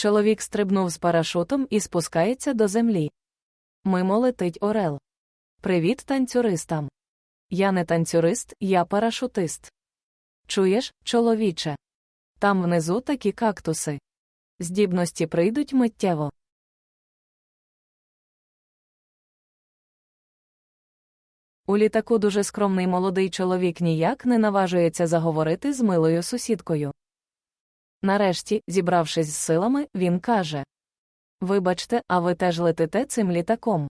Чоловік стрибнув з парашутом і спускається до землі. Мимо летить Орел. Привіт танцюристам. Я не танцюрист, я парашутист. Чуєш, чоловіче? Там внизу такі кактуси. Здібності прийдуть миттєво. У літаку дуже скромний молодий чоловік ніяк не наважується заговорити з милою сусідкою. Нарешті, зібравшись з силами, він каже: Вибачте, а ви теж летите цим літаком.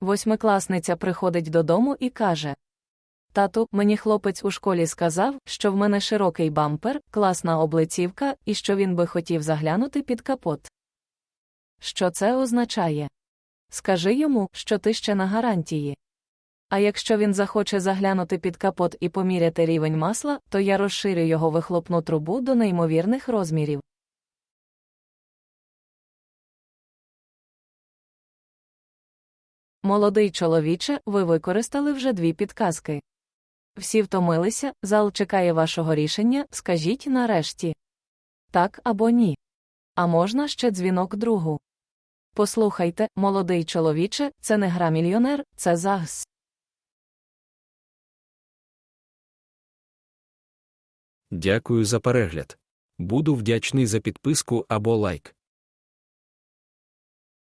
Восьмикласниця приходить додому і каже: Тату, мені хлопець у школі сказав, що в мене широкий бампер, класна облицівка і що він би хотів заглянути під капот. Що це означає? Скажи йому, що ти ще на гарантії. А якщо він захоче заглянути під капот і поміряти рівень масла, то я розширю його вихлопну трубу до неймовірних розмірів. Молодий чоловіче, ви використали вже дві підказки. Всі втомилися, зал чекає вашого рішення, скажіть нарешті. Так або ні. А можна ще дзвінок другу. Послухайте, молодий чоловіче, це не гра мільйонер, це ЗАГС. Дякую за перегляд. Буду вдячний за підписку або лайк.